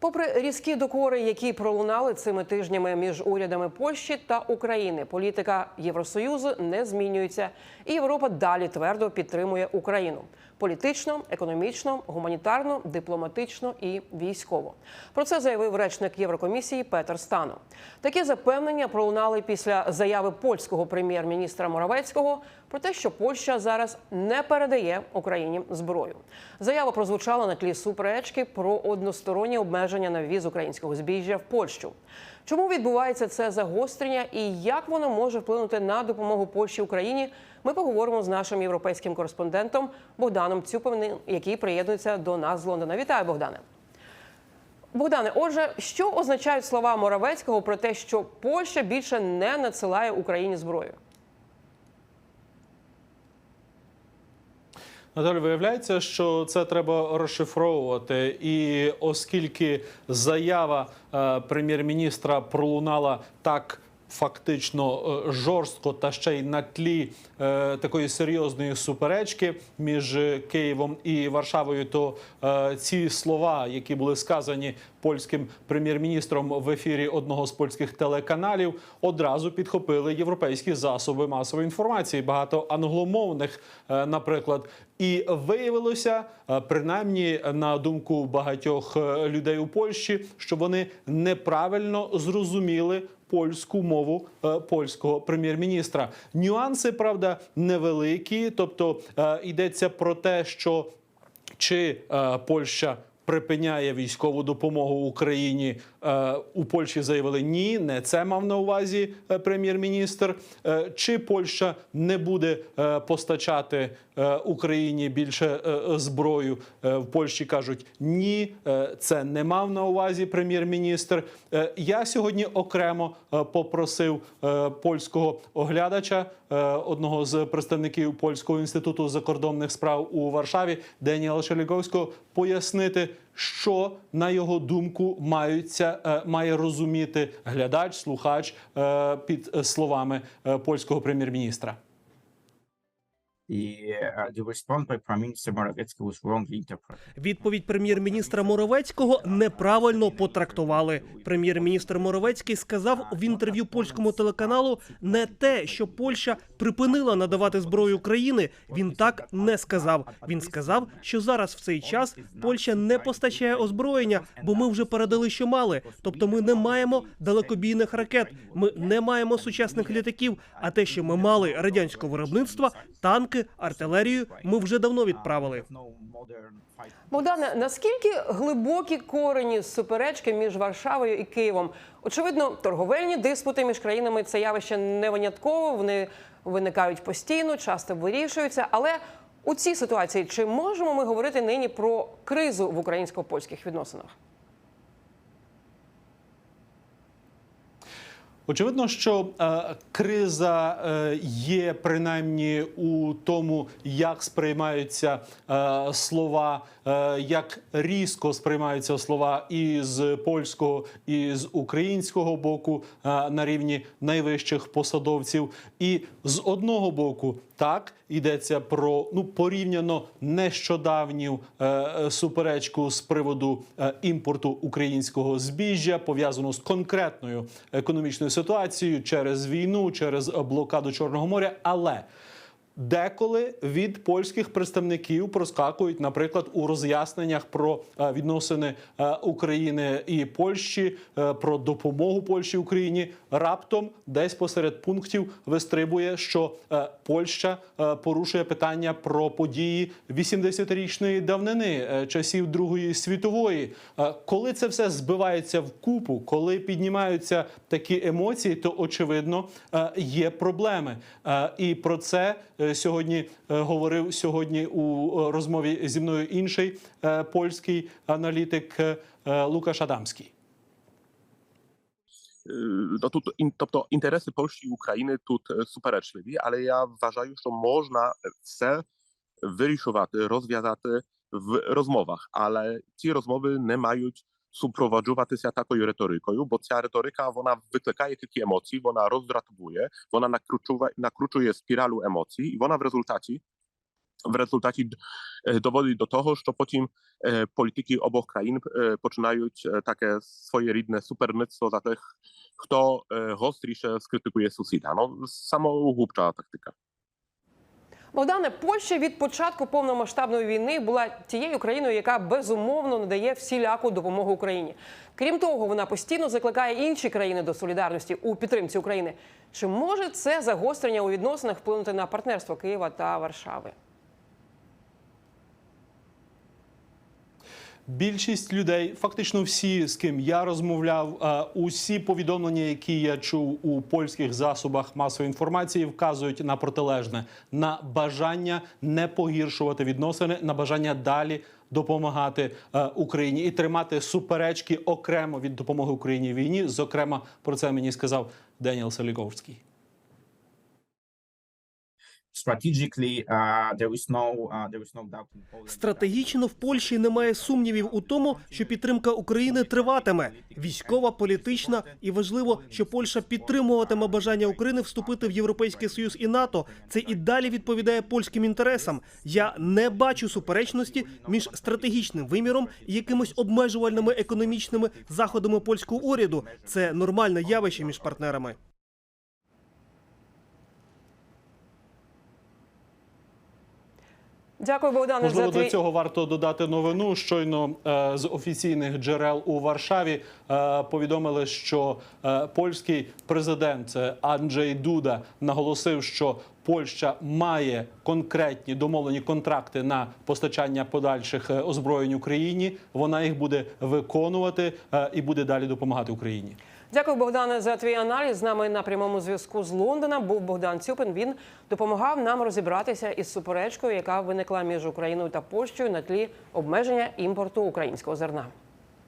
Попри різкі докори, які пролунали цими тижнями між урядами Польщі та України, політика Євросоюзу не змінюється, і Європа далі твердо підтримує Україну політично, економічно, гуманітарно, дипломатично і військово. Про це заявив речник Єврокомісії Петер Стану. Такі запевнення пролунали після заяви польського прем'єр-міністра Моравецького про те, що Польща зараз не передає Україні зброю. Заява прозвучала на тлі суперечки про односторонні обмеження на ввіз українського збіжжя в Польщу. Чому відбувається це загострення і як воно може вплинути на допомогу Польщі Україні? Ми поговоримо з нашим європейським кореспондентом Богданом Цюпиним, який приєднується до нас з Лондона. Вітаю, Богдане. Богдане, отже, що означають слова Моравецького про те, що Польща більше не надсилає Україні зброю? Наталі, виявляється, що це треба розшифровувати, і оскільки заява е, прем'єр-міністра пролунала так. Фактично е, жорстко та ще й на тлі е, такої серйозної суперечки між Києвом і Варшавою, то е, ці слова, які були сказані польським прем'єр-міністром в ефірі одного з польських телеканалів, одразу підхопили європейські засоби масової інформації, багато англомовних, е, наприклад. І виявилося, е, принаймні на думку багатьох е, людей у Польщі, що вони неправильно зрозуміли польську мову е, польського прем'єр-міністра. Нюанси, правда, невеликі. Тобто е, йдеться про те, що чи е, Польща. Припиняє військову допомогу Україні Е, у Польщі заявили ні, не це мав на увазі е, прем'єр-міністр. Е, Чи Польща не буде постачати Україні більше зброю? В Польщі кажуть ні, це не мав на увазі прем'єр-міністр. Я сьогодні окремо попросив польського оглядача, одного з представників польського інституту закордонних справ у Варшаві, Деніела Шеліговського, пояснити, що на його думку маються е, має розуміти глядач, слухач е, під е, словами польського прем'єр-міністра. The, uh, the. Відповідь прем'єр-міністра Моровецького неправильно потрактували. Прем'єр-міністр Моровецький сказав в інтерв'ю польському телеканалу не те, що Польща припинила надавати зброю України. Він так не сказав. Він сказав, що зараз в цей час Польща не постачає озброєння, бо ми вже передали, що мали. Тобто, ми не маємо далекобійних ракет, ми не маємо сучасних літаків. А те, що ми мали радянського виробництва, танки, артилерію, ми вже давно відправили. Богдане, наскільки глибокі корені суперечки між Варшавою і Києвом? Очевидно, торговельні диспути між країнами це явище не винятково. Вони виникають постійно, часто вирішуються. Але у цій ситуації чи можемо ми говорити нині про кризу в українсько-польських відносинах? Очевидно, що е, криза е, є принаймні у тому, як сприймаються е, слова, е, як різко сприймаються слова і з польського, і з українського боку е, на рівні найвищих посадовців. І з одного боку, так йдеться про ну порівняно нещодавню е, суперечку з приводу е, імпорту українського збіжжя, пов'язану з конкретною економічною ситуацією через війну, через блокаду Чорного моря. Але Деколи від польських представників проскакують, наприклад, у роз'ясненнях про е, відносини е, України і Польщі, е, про допомогу Польщі Україні. Раптом десь посеред пунктів вистрибує, що Польща порушує питання про події 80-річної давнини часів Другої світової. Коли це все збивається в купу, коли піднімаються такі емоції, то очевидно є проблеми. І про це сьогодні е, говорив сьогодні у е, розмові зі мною інший е, польський аналітик Лукаш Адамський. no тут ін- тобто інтереси Польщі і України тут е, суперечливі, але я вважаю, що можна це вирішувати, розв'язати в розмовах, але ці розмови не мають супроводжуватися такою риторикою, бо ця риторика вона викликає тільки емоції, вона роздратовує, вона накручує, накручує spiralu emocji i ona w rezultacie в результаті е, доводить до того, що потім е, політики обох країн е, починають е, таке своєрідне суперництво за тих, хто е, гостріше скритикує сусіда. Ну, самогубча тактика. Богдане, Польща від початку повномасштабної війни була тією країною, яка безумовно надає всіляку допомогу Україні. Крім того, вона постійно закликає інші країни до солідарності у підтримці України. Чи може це загострення у відносинах вплинути на партнерство Києва та Варшави? Більшість людей, фактично всі, з ким я розмовляв, е, усі повідомлення, які я чув у польських засобах масової інформації, вказують на протилежне на бажання не погіршувати відносини, на бажання далі допомагати е, Україні і тримати суперечки окремо від допомоги Україні війні. Зокрема, про це мені сказав Деніел Селіковський. Стратегічно в Польщі немає сумнівів у тому, що підтримка України триватиме військова, політична і важливо, що Польща підтримуватиме бажання України вступити в Європейський Союз і НАТО. Це і далі відповідає польським інтересам. Я не бачу суперечності між стратегічним виміром і якимось обмежувальними економічними заходами польського уряду. Це нормальне явище між партнерами. Дякую, Богдане, Можливо, за твій... до цього варто додати новину. Щойно е, з офіційних джерел у Варшаві е, повідомили, що е, польський президент е, Анджей Дуда наголосив, що Польща має конкретні домовлені контракти на постачання подальших е, озброєнь Україні. Вона їх буде виконувати е, і буде далі допомагати Україні. Дякую, Богдане, за твій аналіз. З нами на прямому зв'язку з Лондона був Богдан Цюпин. Він допомагав нам розібратися із суперечкою, яка виникла між Україною та Польщею на тлі обмеження імпорту українського зерна.